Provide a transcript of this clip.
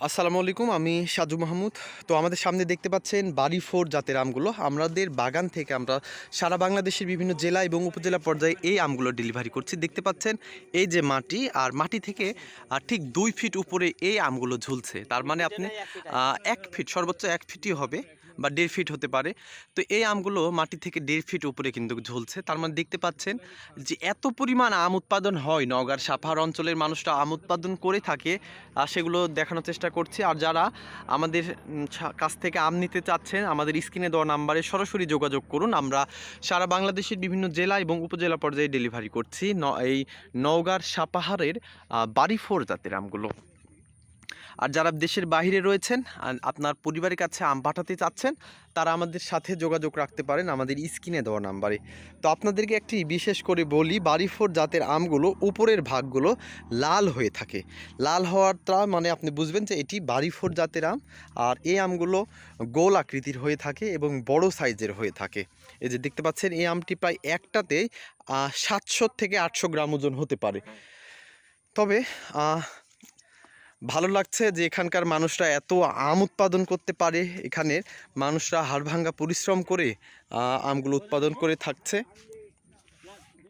আসসালামু আলাইকুম আমি সাজু মাহমুদ। তো আমাদের সামনে দেখতে পাচ্ছেন বাড়ি ফোর জাতের আমগুলো। আমাদের বাগান থেকে আমরা সারা বাংলাদেশের বিভিন্ন জেলা এবং উপজেলা পর্যায়ে এই আমগুলো ডেলিভারি করছি। দেখতে পাচ্ছেন এই যে মাটি আর মাটি থেকে আর ঠিক দুই ফিট উপরে এই আমগুলো ঝুলছে। তার মানে আপনি এক ফিট সর্বোচ্চ এক ফিটই হবে। বা দেড় ফিট হতে পারে। তো এই আমগুলো মাটি থেকে দেড় ফিট উপরে কিন্তু ঝুলছে। তার মানে দেখতে পাচ্ছেন যে এত পরিমাণ আম উৎপাদন হয় নওগাঁর সাপাহার অঞ্চলের মানুষরা আম উৎপাদন করে থাকে। সেগুলো দেখানোর চেষ্টা করছি। আর যারা আমাদের কাছ থেকে আম নিতে চাচ্ছেন আমাদের স্ক্রিনে দেওয়া নাম্বারে সরাসরি যোগাযোগ করুন। আমরা সারা বাংলাদেশের বিভিন্ন জেলা এবং উপজেলা পর্যায়ে ডেলিভারি করছি এই নওগাঁর সাপাহারের আহ, বাড়ি ফোর জাতের আমগুলো। আর যারা দেশের বাইরে রয়েছেন আপনার পরিবারের কাছে আম পাঠাতে চাচ্ছেন, তারা আমাদের সাথে যোগাযোগ রাখতে পারেন আমাদের স্ক্রিনে দেওয়া নাম্বারে। তো আপনাদেরকে একটি বিশেষ করে বলি, বাড়িফোর জাতের আমগুলো উপরের ভাগগুলো লাল হয়ে থাকে। লাল হওয়ারটা মানে আপনি বুঝবেন যে এটি বাড়িফোর জাতের আম, আর এই আমগুলো গোল আকৃতির হয়ে থাকে এবং বড় সাইজের হয়ে থাকে। এই যে দেখতে পাচ্ছেন, এই আমটি প্রায় একটাতে সাতশো থেকে আটশো গ্রাম ওজন হতে পারে। তবে ভালো লাগছে যে এখানকার মানুষরা এত আম উৎপাদন করতে পারে। এখানের মানুষরা হাড়ভাঙ্গা পরিশ্রম করে আমগুলো উৎপাদন করে থাকছে।